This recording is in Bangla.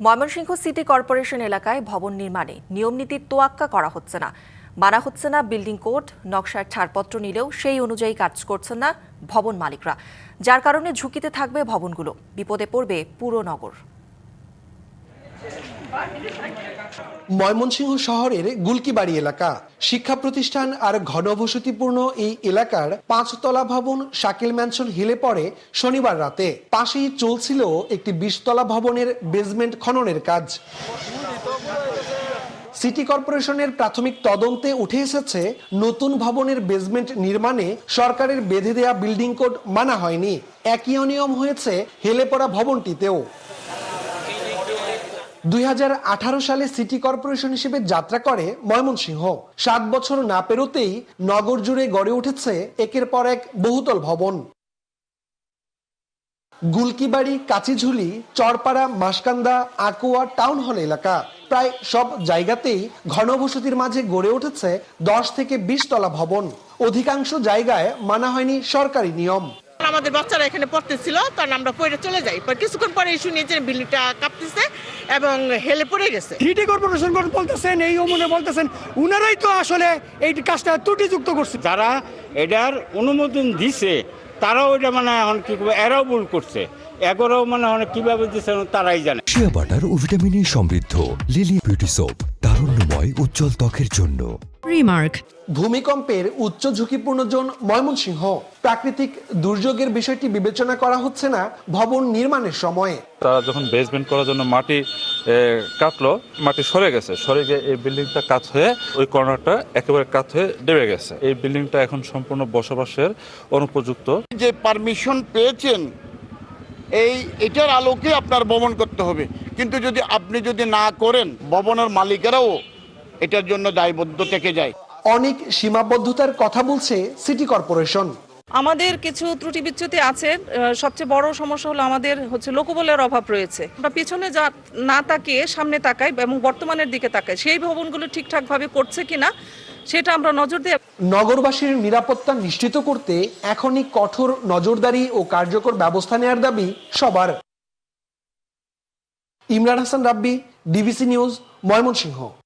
ময়মনসিংহ সিটি কর্পোরেশন এলাকায় ভবন নির্মাণে নিয়মনীতির তোয়াক্কা করা হচ্ছে না। মানা হচ্ছে না বিল্ডিং কোড, নকশার ছাড়পত্র নিলেও সেই অনুযায়ী কাজ করছেন না ভবন মালিকরা। যার কারণে ঝুঁকিতে থাকবে ভবনগুলো। বিপদে পড়বে পুরো নগর। ময়মনসিংহ শহরের গুলকিবাড়ি এলাকা। শিক্ষা প্রতিষ্ঠান আর ঘনবসতিপূর্ণ এই এলাকার পাঁচতলা ভবন শাকিল ম্যানশন হিলে পড়ে শনিবার রাতে। পাশেই চলছিল একটি বিশতলা ভবনের বেসমেন্ট খননের কাজ। সিটি কর্পোরেশনের প্রাথমিক তদন্তে উঠে এসেছে, নতুন ভবনের বেসমেন্ট নির্মাণে সরকারের বেঁধে দেয়া বিল্ডিং কোড মানা হয়নি। একই অনিয়ম হয়েছে হেলে পড়া ভবনটিতেও। দুই হাজার আঠারো সালে সিটি কর্পোরেশন হিসেবে যাত্রা করে ময়মনসিংহ। সাত বছর না পেরোতেই নগর জুড়ে গড়ে উঠেছে একের পর এক বহুতল ভবন। গুলকিবাড়ি, কাচিঝুলি, চরপাড়া, মাসকান্দা, আকুয়া টাউন হল এলাকা। প্রায় সব জায়গাতেই ঘনবসতির মাঝে গড়ে উঠেছে দশ থেকে বিশ তলা ভবন। অধিকাংশ জায়গায় মানা হয়নি সরকারি নিয়ম। আমাদের বাচ্চারা এখানে পড়তেছিল তখন আমরা পড়ে চলে যাই পর কিছুক্ষণ পরে শুনি যে বিল্ডিংটা কাঁপতেছে এবং হেলে পড়ে গেছে। সিটি কর্পোরেশন বলতেছেন এই অমুনে বলতেছেন উনারাই তো আসলে এই কাজটা ত্রুটিযুক্ত করছে। যারা এটার অনুমোদন দিছে তারাও এটা মানে এখন কি করবে এরাও ভুল করছে। এগোরাও মানে অনেক কীভাবে দিচ্ছে তারাই জানে। শিয়া বাটার ও ভিটামিনে সমৃদ্ধ লিলি বিউটি সোপ তারুণ্যময় উজ্জ্বল ত্বকের জন্য। Remark. ভূমিকম্পের উচ্চ ঝুঁকিপূর্ণ জোন ময়মনসিংহ। প্রাকৃতিক দুর্যোগের বিষয়টি বিবেচনা করা হচ্ছে না ভবন নির্মাণের সময়ে। তারা যখন বেসমেন্ট করার জন্য মাটি কাটলো মাটি সরে গেছে। সরে গিয়ে এই বিল্ডিংটা কাজ হয়ে ওই কর্নারটা একেবারে কাজ হয়ে ডেবে গেছে। এই বিল্ডিংটা এখন সম্পূর্ণ বসবাসের অনুপযুক্ত। যে পারমিশন পেয়েছেন এই এটার আলোকে আপনার ভবন করতে হবে। কিন্তু যদি আপনি যদি না করেন ভবনের মালিকেরাও এটার জন্য দায়বদ্ধ থেকে যায়। অনেক সীমাবদ্ধতার কথা বলছে সিটি কর্পোরেশন। আমাদের কিছু ত্রুটি বিচ্যুতি আছে। সবচেয়ে বড় সমস্যা হলো আমাদের হচ্ছে লোকবলের অভাব রয়েছে। আমরা পিছনে যা না তাকিয়ে সামনে তাকাই এবং বর্তমানের দিকে তাকাই সেই ভবনগুলো ঠিকঠাক ভাবে করছে কিনা সেটা আমরা নজর দিয়ে নগরবাসীর নিরাপত্তা নিশ্চিত করতে এখনই কঠোর নজরদারি ও কার্যকর ব্যবস্থা নেওয়ার দাবি সবার। Imran Hasan Rabbi DBC news Mymensingh.